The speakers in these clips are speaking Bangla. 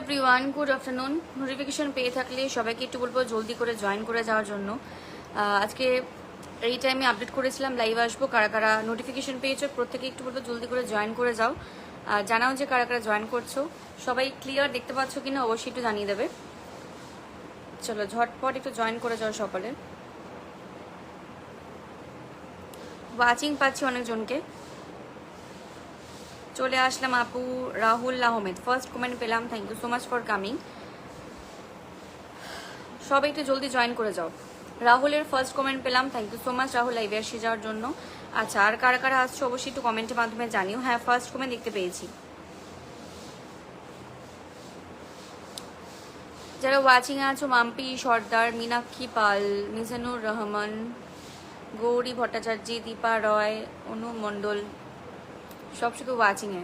এভরিওয়ান গুড আফটারনুন নোটিফিকেশন পেয়ে থাকলে সবাইকে একটু বলব জলদি করে জয়েন করে যাওয়ার জন্য। আজকে এই টাইমে আপডেট করেছিলাম লাইভ আসব। কারা কারা নোটিফিকেশন পেয়েছ, প্রত্যেকে একটু বলব জলদি করে জয়েন করে যাও। জানাও যে কারা কারা জয়েন করছ। সবাই ক্লিয়ার দেখতে পাচ্ছ কিনা, অবশ্যই একটু জানিয়ে দেবে। চলো, ঝটপট একটু জয়েন করে যাও সকলে। ওয়াচিং পাচ্ছি অনেকজনকে। চলে আসলাম আপু রাহুল আহমেদ। ফার্স্ট কমেন্ট পেলাম thank you so much for coming সবাই একটু জলদি জয়েন করে যাও। রাহুলের ফার্স্ট কমেন্ট পেলাম thank you so much Rahul লাইভে এসে যাওয়ার জন্য। আচ্ছা আর কারা কারা আসছো অবশ্যই একটু কমেন্টের মাধ্যমে জানিও। হ্যাঁ ফার্স্ট কমেন্ট দেখতে পেয়েছি। যারা ওয়াচিং আছো, মাম্পি, সর্দার, মীনাক্ষী পাল, মিজানুর রহমান, গৌরী ভট্টাচার্য, দীপা রয় অনু মণ্ডল সব শুধু ওয়াচিংয়ে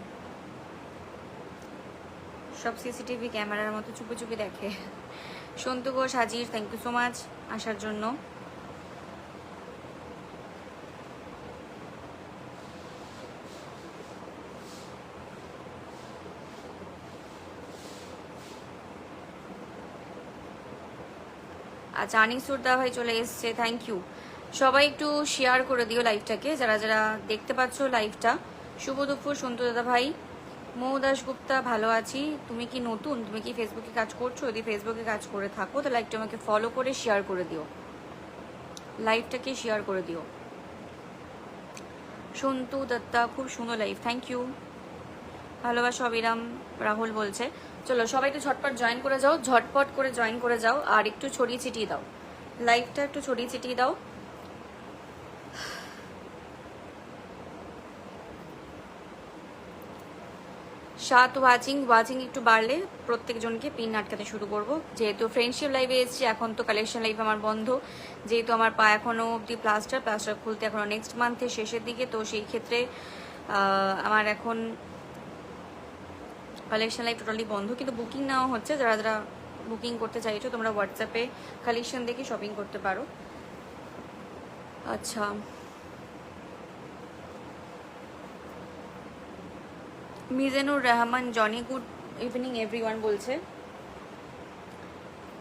সব সিসিটিভি ক্যামেরার মতো চুপি চুপি দেখে। সন্তু ঘোষ, হাজির থ্যাংক ইউ সো মাচ আসার জন্য। আচ্ছা আনিসুর দা ভাই চলে এসছে থ্যাংক ইউ সবাই একটু শেয়ার করে দিও লাইভটাকে যারা যারা দেখতে পাচ্ছ লাইভটা শুভ দুপুর, সন্তু দাদা ভাই। মৌ দাশগুপ্তা, ভালো আছি। তুমি কি নতুন? তুমি কি ফেসবুকে কাজ করছ? যদি ফেসবুকে কাজ করে থাকো, তাহলে একটু আমাকে ফলো করে শেয়ার করে দিও। লাইভটাকে শেয়ার করে দিও। সন্তু, দত্তা, খুব সুন্দর লাইভ থ্যাংক ইউ ভালোবাসা, অবিরাম, রাহুল বলছে, চলো সবাই একটু ঝটপট জয়েন করে যাও, ঝটপট করে জয়েন করে যাও, আর একটু ছড়িয়ে ছিটিয়ে দাও। লাইভটা একটু ছড়িয়ে ছিটিয়ে দাও। সাত ওয়াচিং ওয়াচিং একটু বাড়লে প্রত্যেকজনকে পিন আটকাতে শুরু করব। যেহেতু ফ্রেন্ডশিপ লাইভে এসেছি, এখন তো কালেকশন লাইভ আমার বন্ধ। যেহেতু আমার পা এখনও অবধি প্লাস্টার প্লাস্টার খুলতে এখনও নেক্সট মান্থের শেষের দিকে, তো সেই ক্ষেত্রে আমার এখন কালেকশন লাইভ টোটালি বন্ধ। কিন্তু বুকিং নেওয়া হচ্ছে, যারা যারা বুকিং করতে চাইছো, তোমরা হোয়াটসঅ্যাপে কালেকশন দেখে শপিং করতে পারো। আচ্ছা। Mizanur Rahman, Jony, good evening everyone বলছে।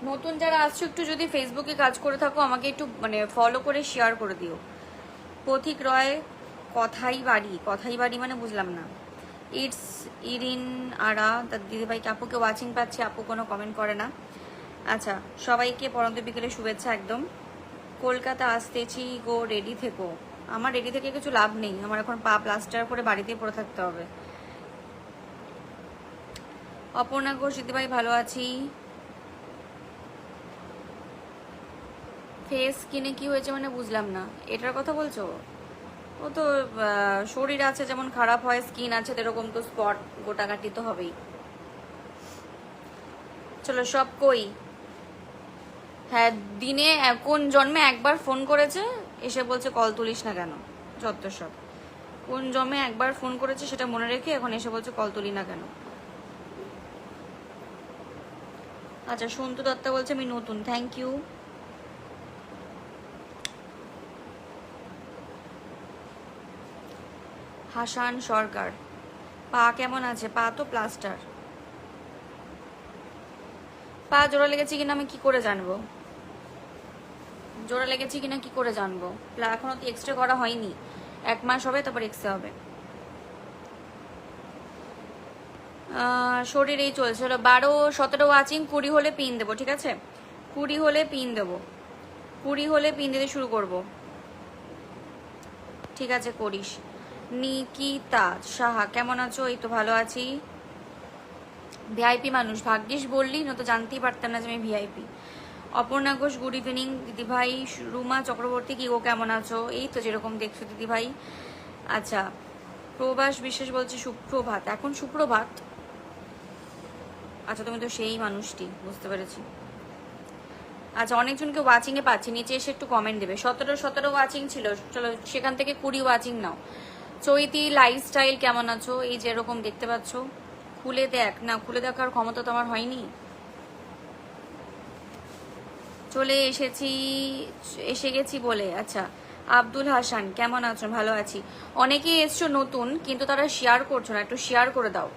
নতুন যারা আসছো, একটু যদি ফেসবুকে কাজ করে থাকো, আমাকে একটু মানে ফলো করে শেয়ার করে দিও। পথিক রয়, কথাই বাড়ি কথাই বাড়ি মানে বুঝলাম না। ইটস ইরিন আরা তার দিদিভাইকে আপুকে ওয়াচিং পাচ্ছে? আপু কোনো কমেন্ট করে না। আচ্ছা সবাইকে পরন্ত বিকেলে শুভেচ্ছা একদম। কলকাতা আসতেছি গো রেডি থেকো। আমার রেডি থেকে কিছু লাভ নেই। আমার এখন পা প্লাস্টার করে বাড়িতে পড়ে থাকতে হবে। অপর্ণা ঘোষ দিদিভাই ভালো আছি। ফেস কিনে কি হয়েছে মানে বুঝলাম না। এটার কথা বলছো? ও তো শরীর আছে যেমন খারাপ হয় স্কিন আছে এরকম তো স্পট গোটাগাটি তো হবেই। চলো, সব কই? হ্যাঁ দিনে কোন জন্মে একবার ফোন করেছে? এসে বলছে, কল তুলিস না কেন? যত সব। কোন জন্মে একবার ফোন করেছে সেটা মনে রেখে এখন এসে বলছে, কল তুলি না কেন? আচ্ছা সন্তু দত্তা বলছে আমি নতুন। Thank you Hasan Sarkar. পা কেমন আছে? পা তো প্লাস্টার পা জোড়া লেগেছে কিনা আমি কি করে জানব? জোড়া লেগেছে কিনা কি করে জানব? এখনও তো এক্সরে করা হয়নি। এক মাস হবে, তারপর এক্সরে হবে। শরীর এই চলছে। হলো বারো, সতেরো ওয়াচিং কুড়ি হলে পিন দেবো, ঠিক আছে? কুড়ি হলে পিন দেবো। কুড়ি হলে পিন দিতে শুরু করব। ঠিক আছে, করিস। নিকিতা সাহা, কেমন আছো? এই তো ভালো আছি। ভিআইপি মানুষ, ভাগ্যিস বললি না তো জানতেই পারতাম না যে আমি VIP Aparna Ghosh good evening দিদিভাই, রুমা চক্রবর্তী, কি গো, কেমন আছো? এই তো যেরকম দেখছ দিদিভাই। আচ্ছা প্রবাস বিশ্বাস বলছে সুপ্রভাত। এখন সুপ্রভাত? আচ্ছা তুমি তো সেই মানুষটি, বুঝতে পেরেছি। আচ্ছা অনেকজনকে ওয়াচিং এ পাচ্ছি, নিচে এসে একটু কমেন্ট দেবে। সতেরো সতেরো ওয়াচিং ছিল। চলো, সেখান থেকে কুড়ি ওয়াচিং নাও। চৈতি লাইফস্টাইল কেমন আছো? এই যেরকম দেখতে পাচ্ছ, খুলে দেখ। না, খুলে দেখার ক্ষমতা তো আমার হয়নি। চলে এসেছি, এসে গেছি বলে। আচ্ছা আব্দুল হাসান, কেমন আছো? ভালো আছি। অনেকেই এসছো নতুন, কিন্তু তারা শেয়ার করছ না। একটু শেয়ার করে দাও।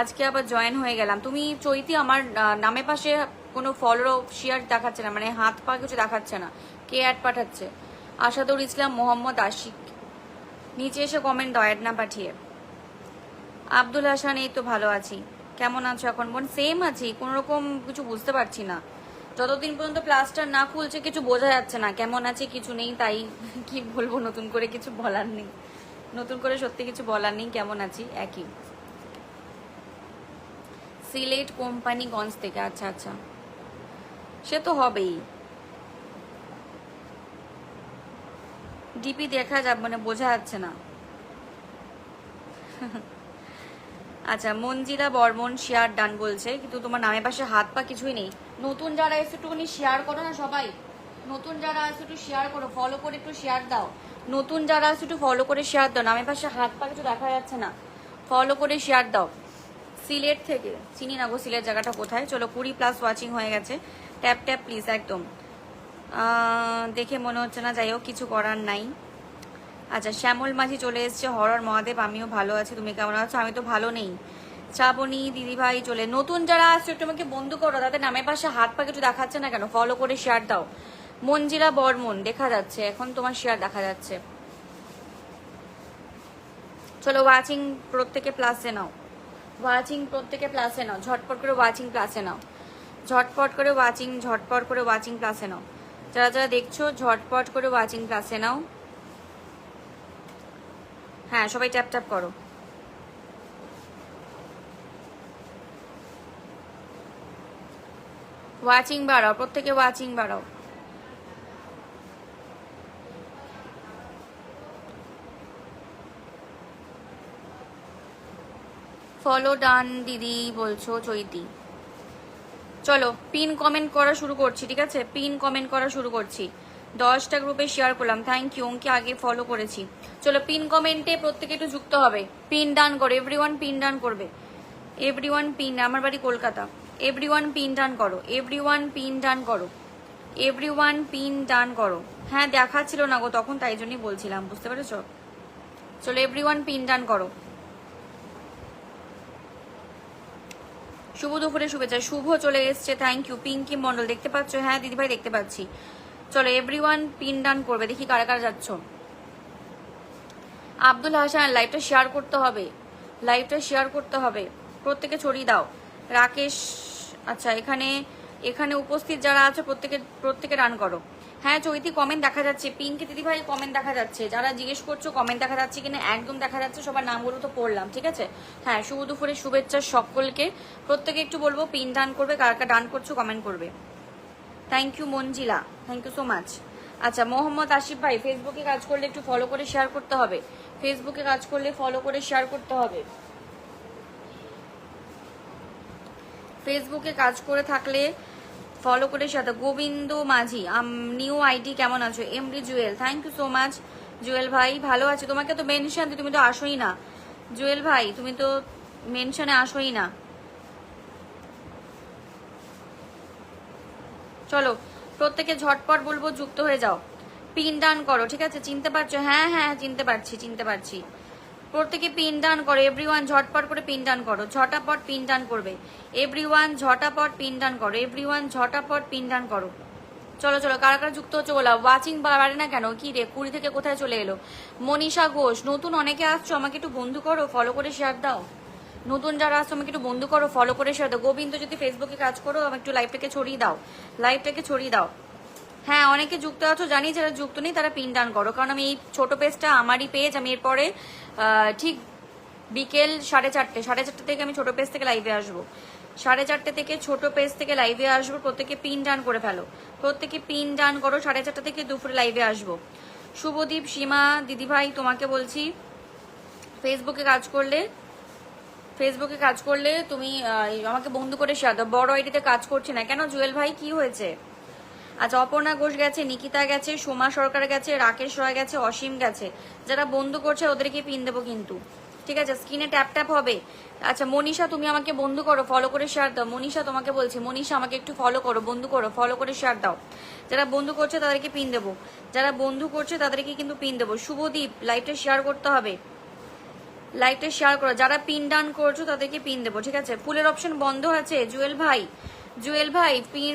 আজকে আবার জয়েন হয়ে গেলাম। তুমি চৈতি আমার নামে পাশে কোনো ফলো শেয়ার দেখাচ্ছে না মানে হাত পা কিছু দেখাচ্ছে না, কে অ্যাড পাঠাচ্ছে? আশাদুল ইসলাম, মোহাম্মদ আশিক। নিচে এসে কমেন্ট দাও অ্যাড না পাঠিয়ে। আব্দুল হাসান, এই তো ভালো আছি। কেমন আছো এখন বোন? সেম আছি, কোনো রকম কিছু বুঝতে পারছি না। যতদিন পর্যন্ত প্লাস্টার না খুলছে, কিছু বোঝা যাচ্ছে না, কেমন আছে, কিছু নেই, তাই কি বলব, নতুন করে কিছু বলার নেই। নতুন করে সত্যি কিছু বলার নেই, কেমন আছি? একই। সিলেট কোম্পানিগঞ্জ থেকে। আচ্ছা আচ্ছা। সে তো হবেই। ডিপি দেখা যাবে মানে বোঝা যাচ্ছে না। আচ্ছা মঞ্জিলা বর্মন শেয়ার ডান বলছে, কিন্তু তোমার নামের পাশে হাত পা কিছুই নেই। নতুন যারা এসে একটুখানি শেয়ার করো না সবাই। নতুন যারা আছে একটু শেয়ার করো ফলো করে একটু শেয়ার দাও। নতুন যারা আছে একটু ফলো করে শেয়ার দাও। নামের পাশে হাত পা কিছু দেখা যাচ্ছে না। ফলো করে শেয়ার দাও। সিলেট থেকে, চিনি না গো সিলেট জায়গাটা কোথায়? চলো, কুড়ি প্লাস ওয়াচিং হয়ে গেছে। ট্যাপ ট্যাপ প্লিজ একদম। দেখে মনে হচ্ছে না, যাই হোক, কিছু করার নাই। আচ্ছা শ্যামল মাঝি চলে এসছে, হরর মহাদেব, আমিও ভালো আছি, তুমি কেমন আছো? আমি তো ভালো নেই। চাবনি দিদিভাই চলে, নতুন যারা আসছে, একটু আমাকে বন্ধু করো, তাদের নামের পাশে হাত পা কিছু দেখাচ্ছে না কেন? ফলো করে শেয়ার দাও। মঞ্জিরা বর্মন, দেখা যাচ্ছে, এখন তোমার শেয়ার দেখা যাচ্ছে। চলো ওয়াচিং প্রত্যেকে প্লাসে নাও। ওয়াচিং প্রত্যেকে প্লাসে নাও। ঝটপট করে ওয়াচিং প্লাসে নাও। ঝটপট করে ওয়াচিং ঝটপট করে ওয়াচিং প্লাসে নাও। যারা যারা দেখছ, ঝটপট করে ওয়াচিং প্লাসে নাও। হ্যাঁ সবাই ট্যাপ ট্যাপ করো। ওয়াচিং বাড়াও, প্রত্যেকে ওয়াচিং বাড়াও। ফলো ডান দিদি বলছো, চৈতি। চলো পিন কমেন্ট করা শুরু করছি, ঠিক আছে? পিন কমেন্ট করা শুরু করছি। দশটা গ্রুপে শেয়ার করলাম। থ্যাংক ইউ অঙ্কে আগে ফলো করেছি। চলো পিন কমেন্টে প্রত্যেকে একটু যুক্ত হবে। পিন ডান করো এভরিওয়ান পিন ডান করবে। এভরিওয়ান পিন আমার বাড়ি কলকাতা। এভরিওয়ান পিন ডান করো। এভরিওয়ান পিন ডান করো। এভরিওয়ান পিন ডান করো। হ্যাঁ দেখাচ্ছিল না গো তখন, তাই জন্যই বলছিলাম, বুঝতে পেরেছ? চলো এভরিওয়ান পিন ডান করো। শুভ দুপুরে শুভেচ্ছা। শুভ চলে এসছে। থ্যাংক ইউ পিঙ্কি মন্ডল দেখতে পাচ্ছ? হ্যাঁ দিদিভাই, দেখতে পাচ্ছি। চলো এভরিওয়ান পিন ডান করবে। দেখি কারা কারা যাচ্ছ। আব্দুল হাসান লাইভটা শেয়ার করতে হবে। লাইভটা শেয়ার করতে হবে। প্রত্যেকে ছড়িয়ে দাও। রাকেশ আচ্ছা এখানে এখানে উপস্থিত যারা আছে, প্রত্যেকে প্রত্যেকে রান করো। হ্যাঁ চৈতি কমেন্ট দেখা যাচ্ছে। পিঙ্কি দিদিভাই কমেন্ট দেখা যাচ্ছে। যারা জিজ্ঞেস করছ কমেন্ট দেখা যাচ্ছে কিনা, একদম দেখা যাচ্ছে। সবার নামগুলো তো পড়লাম, ঠিক আছে? হ্যাঁ শুভ দুপুরে শুভেচ্ছা সকলকে। প্রত্যেকে একটু বলব, পিন ডান করবে, কার কার ডান করছ কমেন্ট করবে। Thank you Manjila. Thank you so much আচ্ছা মোহাম্মদ আসিফ ভাই ফেসবুকে কাজ করলে একটু ফলো করে শেয়ার করতে হবে। ফেসবুকে কাজ করলে ফলো করে শেয়ার করতে হবে। ফেসবুকে কাজ করে থাকলে ফলো করে সাথে গোবিন্দ মাঝি নিউ আইডি কেমন আছো? MD Jewel thank you so much Jewel ভাই, ভালো আছে। তোমাকে তো মেনশন তুমি তো আসোই না। জুয়েল ভাই, তুমি তো মেনশনে আসোই না। চলো, প্রত্যেকে ঝটপট বলব যুক্ত হয়ে যাও। পিন ডান করো, ঠিক আছে? চিনতে পারছ? হ্যাঁ হ্যাঁ চিনতে পারছি চিনতে পারছি। প্রত্যেকে পিন ডান করো এভরিওয়ান ঝটপট করে পিন ডান করো, ঝটাপট পিন ডান করবে। এভরি এভরিওয়ান ঝটাপট পিন ডান করো এভরি এভরিওয়ান ঝটাপট পিন ডান করো। চলো চলো, কারা কারা যুক্ত হচ্ছে বলা ওয়াচিং বাড়ে না কেন? কি রে, কুড়ি থেকে কোথায় চলে এলো? মনীষা ঘোষ, নতুন অনেকে আসছো, আমাকে একটু বন্ধু করো ফলো করে শেয়ার দাও। নতুন যারা আসছো, আমাকে একটু বন্ধু করো ফলো করে শেয়ার দাও। গোবিন্দ, যদি ফেসবুকে কাজ করো, আমাকে একটু লাইভটাকে ছড়িয়ে দাও। লাইভটাকে ছড়িয়ে দাও। হ্যাঁ অনেকে যুক্ত আছো, জানি যারা যুক্ত নেই, তারা পিন ডান করো। কারণ আমি এই ছোট পেজটা আমারই পেজ আমি এরপরে ঠিক বিকেল সাড়ে চারটে সাড়ে চারটে থেকে আমি ছোট পেজ থেকে লাইভে আসব। সাড়ে চারটে থেকে ছোট পেজ থেকে লাইভে আসব প্রত্যেকে পিন ডান করে ফেলো। প্রত্যেকে পিন ডান করো, সাড়ে চারটে থেকে দুপুরে লাইভে আসব। শুভদীপ, সীমা, দিদিভাই, তোমাকে বলছি ফেসবুকে কাজ করলে ফেসবুকে কাজ করলে তুমি আমাকে বন্ধু করে দাও বড় আইডিতে কাজ করছি না। কেন জুয়েল ভাই, কি হয়েছে? আচ্ছা অপর্ণা ঘোষ গেছে, নিকিতা গেছে, সোমা সরকার গেছে, রাকেশ রয় গেছে, অসীম গেছে। যারা বন্ধু করছে ওদেরকে পিন দেবো কিন্তু। ঠিক আছে, স্ক্রিনে ট্যাপ ট্যাপ হবে। আচ্ছা মনীষা, তুমি আমাকে বন্ধু করো ফলো করে শেয়ার দাও। মনীষা তোমাকে বলছি, মনীষা, আমাকে একটু ফলো করো, বন্ধু করো ফলো করে শেয়ার দাও। যারা বন্ধু করছে তাদেরকে পিন দেবো। যারা বন্ধু করছে তাদেরকে কিন্তু পিন দেবো। শুভদীপ লাইভটা শেয়ার করতে হবে। লাইভটা শেয়ার করো। যারা পিন ডান করছ তাদেরকে পিন দেবো, ঠিক আছে? ফুলের অপশন বন্ধ আছে। জুয়েল ভাই জুয়েল ভাই, পিন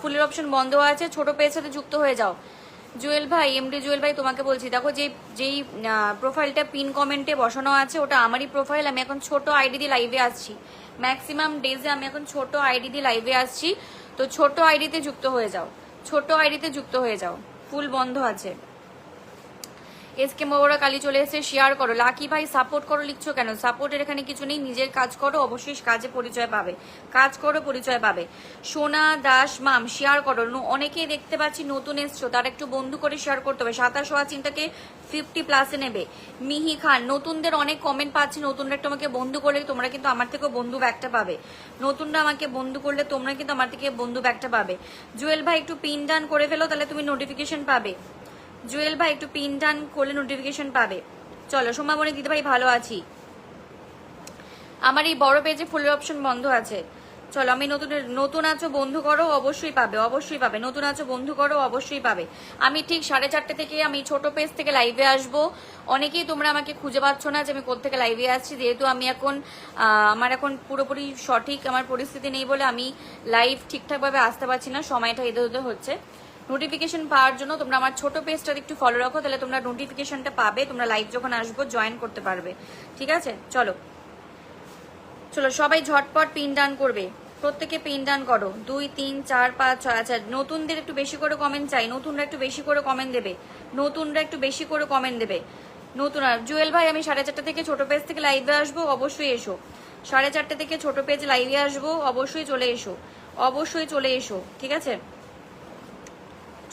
ফুলের অপশন বন্ধ আছে, ছোট পেয়ের সাথে যুক্ত হয়ে যাও। জুয়েল ভাই এমডি জুয়েল ভাই, তোমাকে বলছি, দেখো যে যেই প্রোফাইলটা পিন কমেন্টে বসানো আছে, ওটা আমারই প্রোফাইল আমি এখন ছোট আইডি দিয়ে লাইভে আসছি। ম্যাক্সিমাম ডেজে আমি এখন ছোট আইডি দিয়ে লাইভে আসছি। তো ছোট আইডিতে যুক্ত হয়ে যাও। ছোট আইডিতে যুক্ত হয়ে যাও। ফুল বন্ধ আছে। এসকে মোবরা কালি চলে এসে শেয়ার করো। লাকি ভাই সাপোর্ট করো, লিখছো কেন? সাপোর্টের এখানে কিছু নেই, নিজের কাজ করো অবশ্যই কাজে পরিচয় পাবে। কাজ করো, পরিচয় পাবে। সোনা দাস মাম শেয়ার করো। অনেকেই দেখতে পাচ্ছি নতুন এসছো, তার একটু বন্ধু করে শেয়ার করতে হবে। সাতাশ হওয়া চিন্তাকে ফিফটি প্লাসে নেবে। মিহি খান, নতুনদের অনেক কমেন্ট পাচ্ছি, নতুনরা একটু আমাকে বন্ধু করলে তোমরা কিন্তু আমার থেকেও বন্ধু ব্যাগটা পাবে। নতুনরা আমাকে বন্ধু করলে তোমরা কিন্তু আমার থেকে বন্ধু ব্যাগটা পাবে। জুয়েল ভাই, একটু পিন ডান করে ফেলো, তাহলে তুমি নোটিফিকেশন পাবে। জুয়েল ভাই, একটু পিন টান করলে নোটিফিকেশন পাবে। চলো সোমামণি দিদি ভাই ভালো আছি। আমার এই বড় পেজে ফুলের অপশন বন্ধ আছে। চলো, আমি নতুন নতুন আছো, বন্ধু করো, অবশ্যই পাবে অবশ্যই পাবে। নতুন আছো, বন্ধু করো, অবশ্যই পাবে। আমি ঠিক সাড়ে চারটে থেকে, আমি ছোট পেজ থেকে লাইভে আসব। অনেকেই তোমরা আমাকে খুঁজে পাচ্ছ না যে আমি কোথেকে লাইভে আসছি। যেহেতু আমি এখন আমার এখন পুরোপুরি সঠিক, আমার পরিস্থিতি নেই বলে আমি লাইভ ঠিকঠাকভাবে আসতে পারছি না। সময়টা এদের হচ্ছে। নোটিফিকেশন পাওয়ার জন্য তোমরা আমার ছোট পেজটা একটু ফলো রাখো, তাহলে তোমরা নোটিফিকেশনটা পাবে, তোমরা লাইভ যখন আসব জয়েন করতে পারবে। ঠিক আছে? চলো। চলো, সবাই ঝটপট পিন ডান করবে। প্রত্যেকে পিন ডান করো। দুই, তিন, চার, পাঁচ, ছয় আচ্ছা নতুনদের একটু বেশি করে কমেন্ট চাই। নতুনরা একটু বেশি করে কমেন্ট দেবে। নতুনরা একটু বেশি করে কমেন্ট দেবে। নতুন, আর জুয়েল ভাই, আমি সাড়ে চারটে থেকে ছোট পেজ থেকে লাইভে আসব, অবশ্যই এসো। সাড়ে চারটে থেকে ছোট পেজ লাইভে আসব, অবশ্যই চলে এসো। অবশ্যই চলে এসো। ঠিক আছে?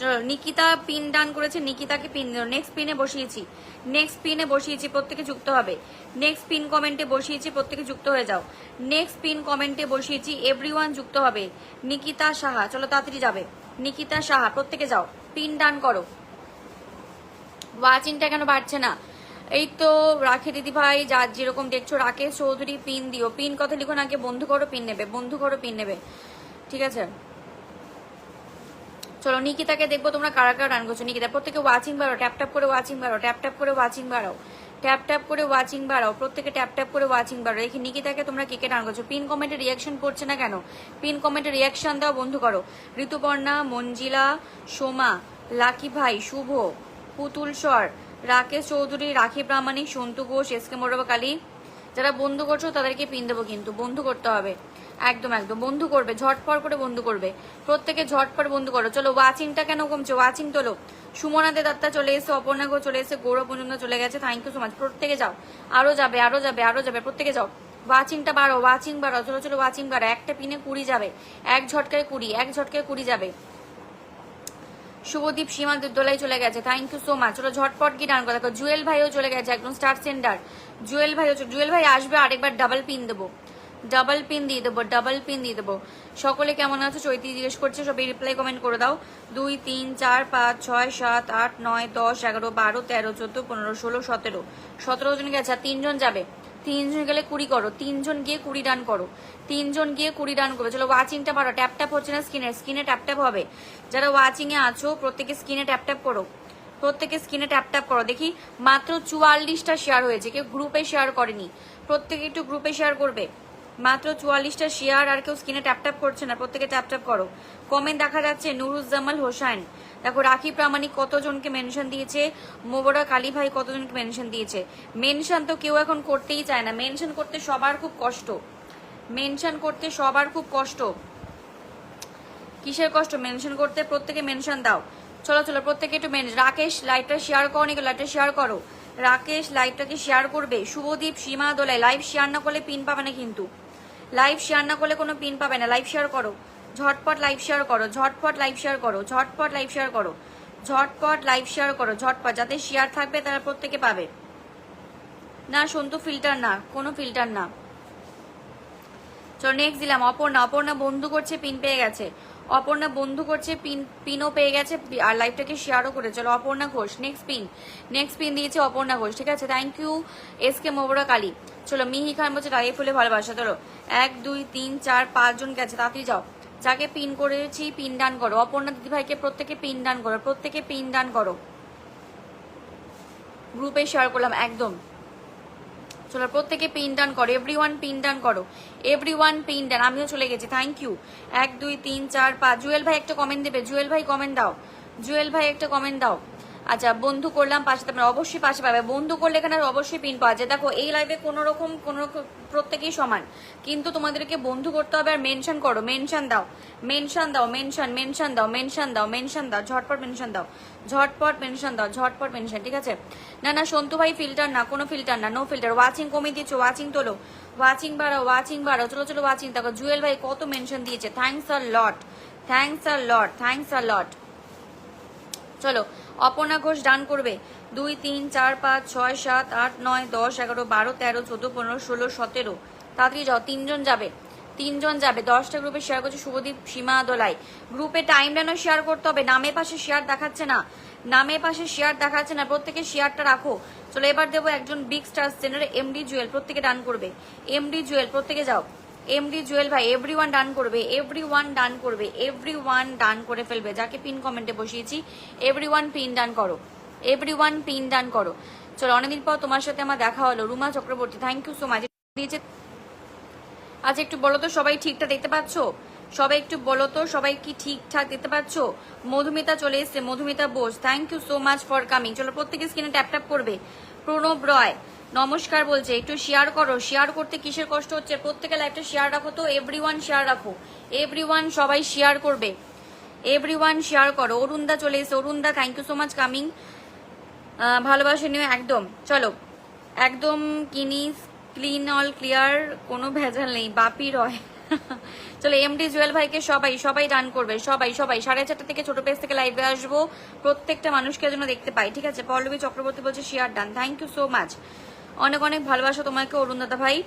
নিকিতা পিন ডান করেছে, নিকিতাকে পিন নেক্সট পিনে বসিয়েছি। নেক্সট পিনে বসিয়েছি, প্রত্যেকে যুক্ত হবে। নেক্সট পিন কমেন্টে বসিয়েছি, প্রত্যেকে যুক্ত হয়ে যাও। নেক্সট পিন কমেন্টে বসিয়েছি এভরিওয়ান যুক্ত হবে। নিকিতা সাহা, চলো তাড়াতাড়ি যাবে। নিকিতা সাহা, প্রত্যেকে যাও। পিন ডান করো। ওয়াচিংটা কেন বাড়ছে না? এই তো, রাখে দিদি ভাই, যার যেরকম দেখছ, রাকেশ চৌধুরী পিন দিও। পিন কথা লিখুন আগে বন্ধু করো পিন নেবে। বন্ধু করো পিন নেবে। ঠিক আছে? চলো, নিকিতাকে দেখব তোমরা কারা কারা রান করছ। নিকিতা, প্রত্যেকে ওয়াচিং বাড়াও ট্যাপ ট্যাপ করে ওয়াচিং বাড়াও ট্যাপ ট্যাপ করে ওয়াচিং বাড়াও ট্যাপ ট্যাপ করে ওয়াচিং বাড়াও, প্রত্যেকে ট্যাপ ট্যাপ করে ওয়াচিং বাড়াও। দেখি, নিকিতাকে তোমরা কে কে রান করছ? পিন কমেন্টে রিয়াকশন পড়ছে না কেন? পিন কমেন্টে রিয়াকশন দাও, বন্ধু করো। ঋতুপর্ণা, মঞ্জিলা, সোমা, লাকি ভাই, শুভ, পুতুল স্বর, রাকেশ চৌধুরী, রাখি প্রামাণিক, সন্তু ঘোষ, এস কে মোরবা কালী যারা বন্ধু করছ, তাদেরকে পিন দেবো কিন্তু। বন্ধু করতে হবে। একদম একদম। বন্ধু করবে, ঝটপট করে বন্ধু করবে। প্রত্যেকে ঝটপট বন্ধু করো। চলো ওয়াচিংটা কেন কমছে? ওয়াচিং তোলো। সুমনা দত্তা চলে এসে অপর্ণা গো চলে এসে গৌরব পর্যন্ত চলে গেছে। থ্যাংক ইউ সো মাচ প্রত্যেকে যাও। আরও যাবে আরও যাবে আরও যাবে। প্রত্যেকে যাও। ওয়াচিংটা বাড়ো ওয়াচিং বাড়ো চলো চলো ওয়াচিং বাড়ো একটা পিনে কুড়ি যাবে। এক ঝটকায় কুড়ি, এক ঝটকায় কুড়ি যাবে। শুভদীপ সীমা দোলাই চলে গেছে। থ্যাংক ইউ সো মাচ চলো, ঝটপট কি ডান কথা জুয়েল ভাইও চলে গেছে, একদম স্টার সেন্টার জুয়েল ভাইও, জুয়েল ভাই আসবে, আরেকবার ডাবল পিন দেবো। ডাবল পিন দিয়ে দেবো, ডাবল পিন দিয়ে দেবো। সকলে কেমন আছো? চৈতি জিজ্ঞেস করছে, সবাই রিপ্লাই কমেন্ট করে দাও। দুই, তিন, চার, পাঁচ, ছয়, সাত, আট, নয়, দশ, এগারো, বারো, তেরো, চোদ্দ, পনেরো, ষোলো, সতেরো। সতেরো জন গেছে, আর তিনজন যাবে। তিনজন গেলে কুড়ি করো, তিনজন গিয়ে কুড়ি ডান করো। তিনজন গিয়ে কুড়ি ডান করবে চলো ওয়াচিংটা পারো ট্যাপ ট্যাপ হচ্ছে না স্ক্রিনে স্ক্রিনে ট্যাপ ট্যাপ হবে। যারা ওয়াচিংয়ে আছো, প্রত্যেকে স্ক্রিনে ট্যাপ ট্যাপ করো। প্রত্যেকে স্ক্রিনে ট্যাপ ট্যাপ করো। দেখি, মাত্র চুয়াল্লিশটা শেয়ার হয়েছে। কেউ গ্রুপে শেয়ার করেনি। প্রত্যেকে একটু গ্রুপে শেয়ার করবে। মাত্র চুয়াল্লিশটা শেয়ার আর কেউ স্ক্রিনে ট্যাপ ট্যাপ করছে না। প্রত্যেকে ট্যাপ ট্যাপ করো। কমেন্ট দেখা যাচ্ছে নুরুজ্জামাল হোসাইন। দেখো, রাখি প্রামাণিক কতজনকে মেনশন দিয়েছে? মোবরা কালী ভাই কতজনকে মেনশন দিয়েছে? মেনশন তো কেউ এখন করতেই চায় না। মেনশন করতে সবার খুব কষ্ট। মেনশন করতে সবার খুব কষ্ট। কিসের কষ্ট? মেনশন করতে প্রত্যেকে মেনশন দাও। চলো চলো, প্রত্যেকে একটু মেন রাকেশ লাইভটা শেয়ার করো নাকি লাইভটা শেয়ার করো। রাকেশ লাইভটাকে শেয়ার করবে। শুভদীপ, সীমা, দোলাই লাইভ শেয়ার না করলে পিন পাবে না কিন্তু। লাইভ শেয়ার না করলে কোনো পিন পাবে না। লাইভ শেয়ার করো। ঝটপট লাইভ শেয়ার করো। ঝটপট লাইভ শেয়ার করো। ঝটপট লাইভ শেয়ার করো। ঝটপট লাইভ শেয়ার করো। ঝটপট। যাতে শেয়ার থাকবে, তারা প্রত্যেকে পাবে। না, সন্তু ফিল্টার না। কোনো ফিল্টার না। চলো নেক্সট দিলাম। অপর্ণা। অপর্ণা বন্ধু করছে পিন পেয়ে গেছে। অপর্ণা বন্ধু করছে, পিন, পিনও পেয়ে গেছে আর লাইভটাকে শেয়ারও করে। চলো, Aparna Ghosh next pin next pin দিয়েছে অপর্ণা ঘোষ, ঠিক আছে? Thank you S K মোবরা Kali চলো, মিহি খান বলছে টাইয়ে ফুলে ভালোবাসা। চলো, এক, দুই, তিন, চার পাঁচজন গেছে, তাড়াতাড়ি যাও। যাকে পিন করেছি পিন ডান করো। অপর্ণা দিদিভাইকে প্রত্যেকে পিন ডান করো, প্রত্যেকে পিন ডান করো। গ্রুপে শেয়ার করলাম, একদম। চলো প্রত্যেকে পিন ডান করো এভরি ওয়ান পিন ডান করো এভরি ওয়ান পিন ডান আমিও চলে গেছি থ্যাংক ইউ এক, দুই, তিন, চার, পাঁচ, জুয়েল ভাই একটা কমেন্ট দেবে, জুয়েল ভাই কমেন্ট দাও, জুয়েল ভাই একটা কমেন্ট দাও। আচ্ছা বন্ধু করলাম পাশে, তোমরা অবশ্যই পাশে পাবে। বন্ধু করলে এখানে অবশ্যই পিন পাওয়া যায়। দেখো, এই লাইভে কোনো রকম, কোনো প্রত্যেকেই সমান। কিন্তু তোমাদেরকে বন্ধু করতে হবে আর মেনশন করো। মেনশন দাও। মেনশন দাও মেনশন মেনশন দাও মেনশন দাও মেনশন দাও, ঝটপট মেনশন দাও। ঝটপট মেনশন দাও, ঝটপট মেনশন ঠিক আছে? না না, সন্তু ভাই ফিল্টার না, কোনো ফিল্টার না নো ফিল্টার ওয়াচিং কমিয়ে দিচ্ছ ওয়াচিং তোলো। ওয়াচিং বাড়াও ওয়াচিং বাড়াও। চলো চলো ওয়াচিং দেখো, জুয়েল ভাই কত মেনশন দিয়েছে। Thanks a lot thanks a lot thanks a lot চলো, অপর্ণা ঘোষ ডান করবে। দুই, তিন, চার, পাঁচ, ছয়, সাত, আট, নয়, দশ, এগারো, বারো, তেরো, চোদ্দ, পনেরো, ষোলো, সতেরো। তাড়াতাড়ি যাও, তিনজন যাবে। তিনজন যাবে। দশটা গ্রুপে শেয়ার করছে শুভদীপ, সীমা, দোলাই। গ্রুপে টাইম ডানো শেয়ার করতে হবে। নামের পাশে শেয়ার দেখাচ্ছে না। নামের পাশে শেয়ার দেখাচ্ছে না। প্রত্যেকে শেয়ারটা রাখো। চলো, এবার দেবো একজন বিগ স্টার সেন্টারে এমডি জুয়েল প্রত্যেকে ডান করবে। এমডি জুয়েল প্রত্যেকে যাও। এমডি জুয়েল ভাই এভরি ওয়ান ডান করবে এভরি ওয়ান ডান করবে এভরি ওয়ান ডান করে ফেলবে। যাকে পিন কমেন্টে বসিয়েছি এভরি ওয়ান পিন ডান করো এভরি ওয়ান পিন ডান করো। চলো, অনেকদিন পর তোমার সাথে আমার দেখা হলো, Ruma Chakraborty thank you so much দিয়েছে আচ্ছা একটু বলো তো, সবাই ঠিকঠাক দেখতে পাচ্ছ? সবাই একটু বলো তো, সবাই কি ঠিকঠাক দেখতে পাচ্ছ? মধুমিতা চলে এসছে, Madhumita Bose thank you so much for coming চলো, প্রত্যেকে স্ক্রিনে ট্যাপ ট্যাপ করবে। প্রণব রয় নমস্কার বলছে, একটু শেয়ার করো। শেয়ার করতে কিসের কষ্ট হচ্ছে? প্রত্যেকে লাইভটা শেয়ার রাখো তো? এভরি শেয়ার রাখো। এভরি সবাই শেয়ার করবে। এভরি শেয়ার করো। অরুণদা চলে এসে অরুণদা thank you so much coming ভালোবাসা নিয়ে একদম। চলো। একদম কিনি ক্লিন অল ক্লিয়ার কোনো ভেজাল নেই। বাপি রয়। চলো এমডি জুয়েল ভাইকে সবাই সবাই ডান করবে। সবাই সবাই। সাড়ে চারটা থেকে ছোট পেজ থেকে লাইভে আসব। প্রত্যেকটা মানুষকে যেন দেখতে পাই। ঠিক আছে? পল্লবী চক্রবর্তী বলছে share done thank you so much অনেক অনেক ভালোবাসা তোমাকে অরুণ দাদা ভাই।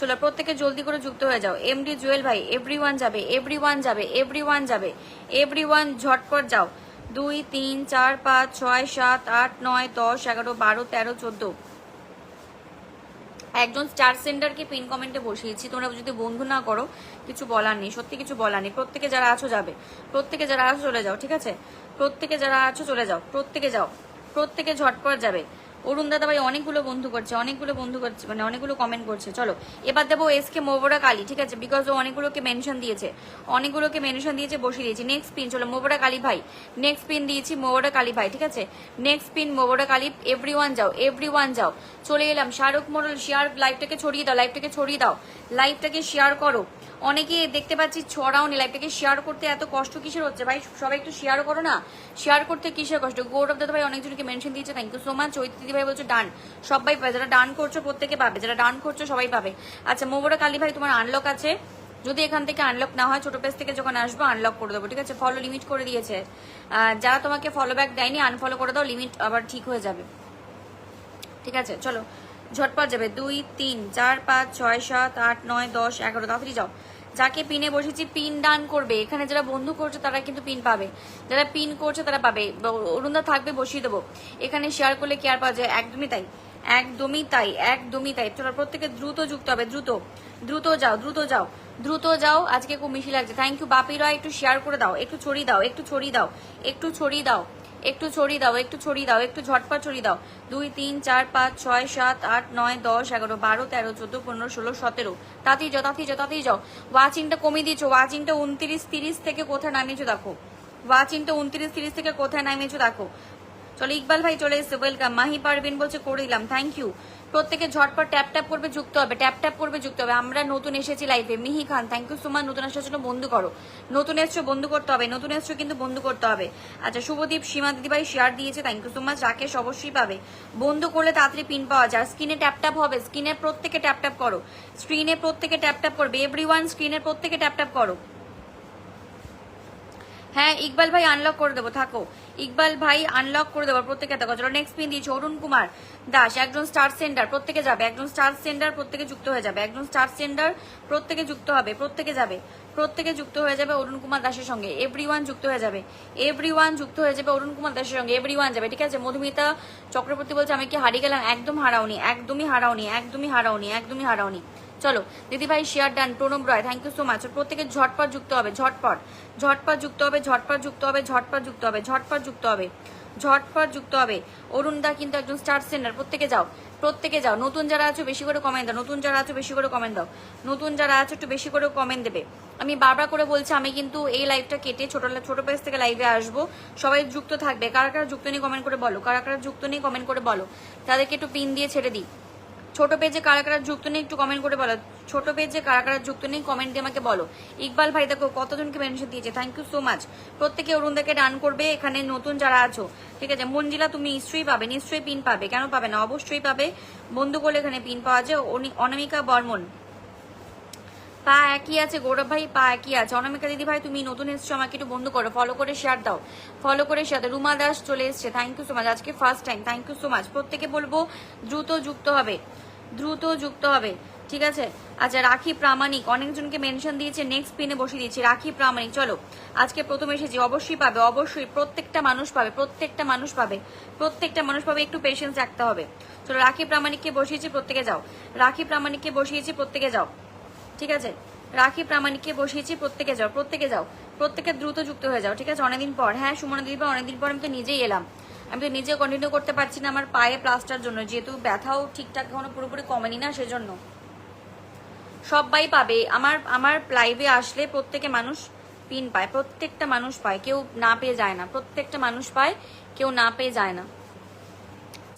চলো, প্রত্যেকে জলদি করে যুক্ত হয়ে যাও। এমডি জুয়েল ভাই এভরি যাবে এভরি যাবে এভরি যাবে। এভরি ঝটপট যাও। দুই, তিন, চার, পাঁচ, ছয়, সাত, আট, নয়, দশ, এগারো, বারো, তেরো, চোদ্দ। একজন স্টার সেন্ডারকে পিন কমেন্টে বসিয়েছি। তোমরা যদি বন্ধু না করো, কিছু বলার নেই, সত্যি কিছু বলার নেই। প্রত্যেকে যারা আছো যাবে। প্রত্যেকে যারা আছো চলে যাও, ঠিক আছে? প্রত্যেকে যারা আছো চলে যাও, প্রত্যেকে যাও। প্রত্যেকে ঝটপট যাবে। অরুণ দাদা ভাই অনেকগুলো বন্ধু করছে, অনেকগুলো বন্ধু করছে মানে অনেকগুলো কমেন্ট করছে। চলো, এবার দেবো এস কে মোবরা কালী ঠিক আছে? বিকজ ও অনেকগুলোকে মেনশন দিয়েছে। অনেকগুলোকে মেনশন দিয়েছে, বসিয়ে দিয়েছি। নেক্সট পিন চলো মোবরা কালী ভাই। নেক্সট পিন দিয়েছি মোবরা কালী ভাই, ঠিক আছে? নেক্সট পিন মোবরা কালী এভরি যাও এভরি যাও। চলে এলাম শাহরুখ মোড়ল শেয়ার লাইভটাকে ছড়িয়ে দাও লাইভটাকে ছড়িয়ে দাও। লাইভটাকে শেয়ার করো। অনেকে দেখতে পাচ্ছি ছড়াও নি লাইভটাকে শেয়ার করতে এত কষ্ট কিসের হচ্ছে? ভাই, সবাই একটু শেয়ার করো না। শেয়ার করতে কিসের কষ্ট? গৌরব দাদা ভাই অনেকজনকে মেনশন দিয়েছে। Thank you so much Chaiti দিদি ভাই বলছো ডান সবাই পাবে। যারা ডান করছ, প্রত্যেকে পাবে। যারা ডান করছ, সবাই পাবে। আচ্ছা মোবরা কালী ভাই, তোমার আনলক আছে? যদি এখান থেকে আনলক না হয়, ছোট পেজ থেকে যখন আসব আনলক করে দেবো, ঠিক আছে? ফলো লিমিট করে দিয়েছে। যারা তোমাকে ফলো ব্যাক দেয়নি আনফলো করে দাও লিমিট আবার ঠিক হয়ে যাবে। ঠিক আছে? চলো, ঝটপট যাবে। দুই, তিন, চার, পাঁচ, ছয়, সাত, আট, নয়, দশ, এগারো। তাড়াতাড়ি যাও। যাকে পিনে বসেছি, পিন ডান করবে। এখানে যারা বন্ধু করছে, তারা কিন্তু পিন পাবে। যারা পিন করছে, তারা পাবে। অরুণদা থাকবে, বসিয়ে দেবো। এখানে শেয়ার করলে কেয়ার পাওয়া যায়। একদমই তাই। একদমই তাই। একদমই তাই। চলো প্রত্যেকে দ্রুত যুক্ত হবে। দ্রুত। দ্রুত যাও দ্রুত যাও। দ্রুত যাও। আজকে খুব মিশি লাগছে। থ্যাংক ইউ বাপি রয় একটু শেয়ার করে দাও। একটু ছড়িয়ে দাও। একটু ছড়িয়ে দাও। একটু ছড়িয়ে দাও। একটু ছড়িয়ে দাও, একটু ছড়িয়ে দাও, একটু ঝটপা ছড়িয়ে দাও। দুই, তিন, চার, পাঁচ, ছয়, সাত, আট, নয়, দশ, এগারো, বারো, তেরো, চোদ্দ, পনেরো, ষোলো, সতেরো। তাতেই যাও তাতেই যাও তাতেই যাও। ওয়াচিংটা কমিয়ে দিয়েছ। ওয়াচিংটা উনত্রিশ, তিরিশ থেকে কোথায় নামিয়েছো দেখো। ওয়াচিংটা উনত্রিশ, তিরিশ থেকে কোথায় নামিয়েছো দেখো। চলো, ইকবাল ভাই চলে এসছে। ওয়েলকাম মাহি পারবিন বলছে, করে দিলাম। থ্যাংক ইউ প্রত্যেকে ঝটপট ট্যাপ ট্যাপ করবে, যুক্ত হবে। ট্যাপ ট্যাপ করবে, যুক্ত হবে। আমরা নতুন এসেছি লাইভে Mihi Khan thank you so much নতুন আসার জন্য বন্ধু করো। নতুন এসছো, বন্ধু করতে হবে। নতুন এসছো কিন্তু বন্ধু করতে হবে। আচ্ছা শুভদীপ, সীমা দিদি ভাই শেয়ার দিয়েছে thank you so much Rakesh অবশ্যই পাবে। বন্ধু করলে তাড়াতাড়ি পিন পাওয়া যায়। স্ক্রিনে ট্যাপ ট্যাপ হবে। স্ক্রিনে প্রত্যেকে ট্যাপ ট্যাপ করো। স্ক্রিনে প্রত্যেকে ট্যাপ ট্যাপ করবে। এভরি ওয়ান স্ক্রিনের প্রত্যেকে ট্যাপ ট্যাপ করো। হ্যাঁ ইকবাল ভাই আনলক করে দেবো, থাকো। ইকবাল ভাই আনলক করে দেবো প্রত্যেকে দেখো চলো নেক্সট পিন দিয়েছি, অরুণ কুমার দাস, একজন স্টার সেন্ডার প্রত্যেকে যাবে। একজন স্টার সেন্ডার প্রত্যেকে যুক্ত হয়ে যাবে। একজন স্টার সেন্ডার প্রত্যেকে যুক্ত হবে, প্রত্যেকে যাবে। প্রত্যেকে যুক্ত হয়ে যাবে অরুণ কুমার দাসের সঙ্গে। এভরি যুক্ত হয়ে যাবে। এভরি যুক্ত হয়ে যাবে অরুণ কুমার দাসের সঙ্গে। এভরি যাবে, ঠিক আছে? মধুমিতা চক্রবর্তী বলছে, আমি কি হারিয়ে গেলাম? একদম হারাওনি, একদমই হারাওনি একদমই হারাওনি একদমই হারাওনি। চলো দিদি ভাই share done Pranab Roy thank you so much প্রত্যেকে ঝটপট যুক্ত হবে, ঝটপট। ঝটপট যুক্ত হবে, ঝটপট যুক্ত হবে, ঝটপট যুক্ত হবে, ঝটপট যুক্ত হবে, ঝটপট যুক্ত হবে। অরুণ দা কিন্তু একজন স্টার সেন্টার প্রত্যেকে যাও প্রত্যেকে যাও। নতুন যারা আছো, বেশি করে কমেন্ট দাও। নতুন যারা আছো, বেশি করে কমেন্ট দাও। নতুন যারা আছো, একটু বেশি করে কমেন্ট দেবে। আমি বারবার করে বলছি, আমি কিন্তু এই লাইভটা কেটে ছোট ছোট পেজ থেকে লাইভে আসব। সবাই যুক্ত থাকবে। কারা কারা যুক্ত নেই কমেন্ট করে বলো। কারা কারা যুক্ত নেই কমেন্ট করে বলো। তাদেরকে একটু পিন দিয়ে ছেড়ে দিই। ছোট পেজে কারা কারা যুক্ত নেই একটু কমেন্ট করে বলো। ছোট পেজে কারা কারা যুক্ত নেই কমেন্ট দিয়ে আমাকে বলো। ইকবাল ভাই দেখো, কতজনকে মেনশন দিয়েছে? থ্যাংক ইউ সো মাচ প্রত্যেকে অরুণদাকে ডান করবে, এখানে নতুন যারা আছো। ঠিক আছে, মঞ্জিলা তুমি নিশ্চয়ই পাবে, নিশ্চয়ই পিন পাবে। কেন পাবে না? অবশ্যই পাবে। বন্ধু করলে এখানে পিন পাওয়া যায়। অনি- অনামিকা বর্মন। পা একই আছে, গৌরব ভাই, পা একই আছে। অনামিকা দিদি ভাই, তুমি নতুন এসছো, আমাকে একটু বন্ধু করো। ফলো করে শেয়ার দাও। ফলো করে শেয়ার দাও। রুমা দাস চলে এসছে। থ্যাংক ইউ সো মাচ আজকে first time thank you so much প্রত্যেকে বলব, দ্রুত যুক্ত হবে। দ্রুত যুক্ত হবে। ঠিক আছে? আচ্ছা রাখি প্রামাণিক। অনেকজনকে মেনশন দিয়েছে নেক্সট পিনে বসিয়ে দিয়েছি। রাখি প্রামাণিক, চলো। আজকে প্রথম এসেছি। অবশ্যই পাবে, অবশ্যই। প্রত্যেকটা মানুষ পাবে, প্রত্যেকটা মানুষ পাবে। প্রত্যেকটা মানুষ পাবে, একটু পেশেন্স রাখতে হবে। চলো, রাখি প্রামাণিককে বসিয়েছি, প্রত্যেকে যাও। রাখি প্রামাণিককে বসিয়েছি, প্রত্যেকে যাও। ঠিক আছে? রাখি প্রামাণিককে বসিয়েছি, প্রত্যেকে যাও প্রত্যেকে যাও। প্রত্যেকে দ্রুত যুক্ত হয়ে যাও। ঠিক আছে? অনেকদিন পর। হ্যাঁ সুমনা দিদি অনেকদিন পর আমি তো নিজেই এলাম। আমি তো নিজে কন্টিনিউ করতে পারছি না আমার পায়ে প্লাস্টার জন্য। যেহেতু ব্যথাও ঠিকঠাক এখনও পুরোপুরি কমেনি না, সেজন্য। সবাই পাবে। আমার আমার লাইভে আসলে প্রত্যেকে মানুষ পিন পায়। প্রত্যেকটা মানুষ পায়। কেউ না পেয়ে যায় না। প্রত্যেকটা মানুষ পায়, কেউ না পেয়ে যায় না।